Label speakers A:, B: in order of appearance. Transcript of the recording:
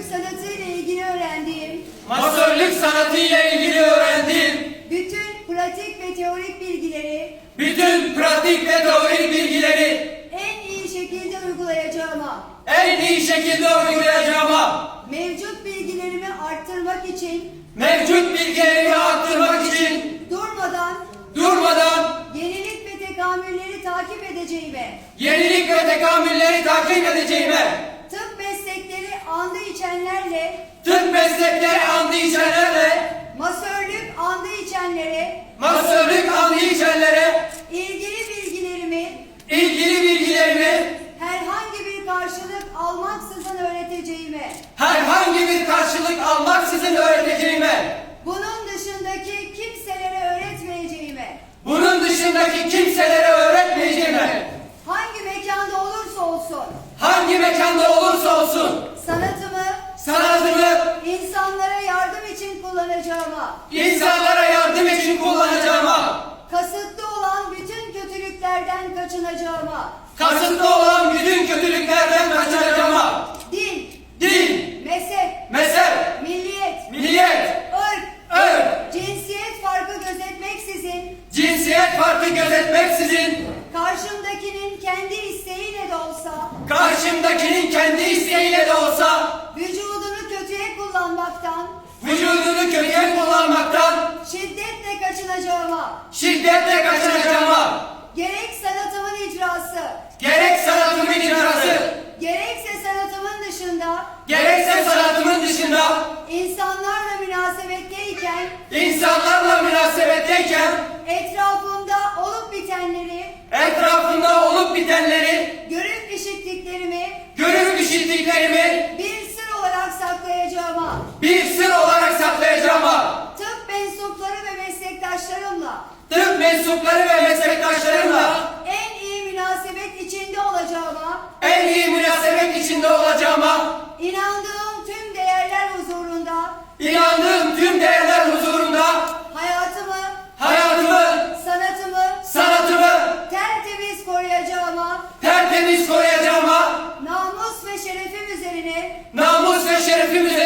A: masörlük sanatıyla ilgili öğrendiğim
B: Masörlük sanatıyla ilgili öğrendiğim
A: bütün pratik ve teorik bilgileri
B: bütün pratik ve teorik bilgileri
A: en iyi şekilde uygulayacağıma,
B: en iyi şekilde uygulayacağıma,
A: mevcut bilgilerimi arttırmak için
B: mevcut bilgilerimi arttırmak için
A: durmadan
B: durmadan
A: yenilik ve tekamülleri takip edeceğime,
B: yenilik ve tekamülleri takip edeceğime,
A: içenlerle,
B: tıp meslekleri andı içenlerle,
A: masörlük andı içenlere
B: masörlük andı içenlere
A: ilgili bilgilerimi
B: ilgili bilgilerimi
A: herhangi bir karşılık almaksızın öğreteceğime,
B: herhangi bir karşılık almaksızın öğreteceğime,
A: bunun dışındaki kimselere öğretmeyeceğime,
B: bunun dışındaki kimselere öğretmeyeceğime,
A: hangi mekanda olursa olsun
B: hangi mekanda olursa olsun
A: sanatımı
B: sanatımı
A: insanlara yardım için kullanacağıma,
B: insanlara yardım için kullanacağıma,
A: kasıtlı olan bütün kötülüklerden kaçınacağıma,
B: kasıtlı olan bütün kötülüklerden kaçınacağıma,
A: din,
B: din,
A: mezhep,
B: mezhep,
A: milliyet,
B: milliyet,
A: ırk,
B: ırk,
A: cinsiyet farkı gözetmeksizin.
B: Cinsiyet farkı gözetmeksizin.
A: Karşımdakinin kendi isteğiyle de olsa.
B: Karşımdakinin kendi isteğiyle de olsa
A: kaçınacağıma,
B: şiddetle kaçınacağıma,
A: gerek sanatımın icrası,
B: gerek sanatımın icrası,
A: gerekse sanatımın dışında.
B: Gerekse sanatımın dışında.
A: İnsanlarla münasebetteyken.
B: İnsanlarla münasebetteyken.
A: Etrafımda olup bitenleri,
B: etrafında olup bitenleri.
A: Görüp işittiklerimi.
B: Görüp işittiklerimi.
A: Bir sır olarak saklayacağıma,
B: bir sır olarak
A: mensupları ve meslektaşlarımla en iyi münasebet içinde olacağıma
B: en iyi münasebet içinde olacağıma
A: inandığım tüm değerler huzurunda
B: inandığım tüm değerler huzurunda
A: hayatımı
B: hayatımı
A: sanatımı
B: sanatımı
A: tertemiz koruyacağıma
B: tertemiz koruyacağıma namus ve şerefim üzerine namus ve şerefim üzerine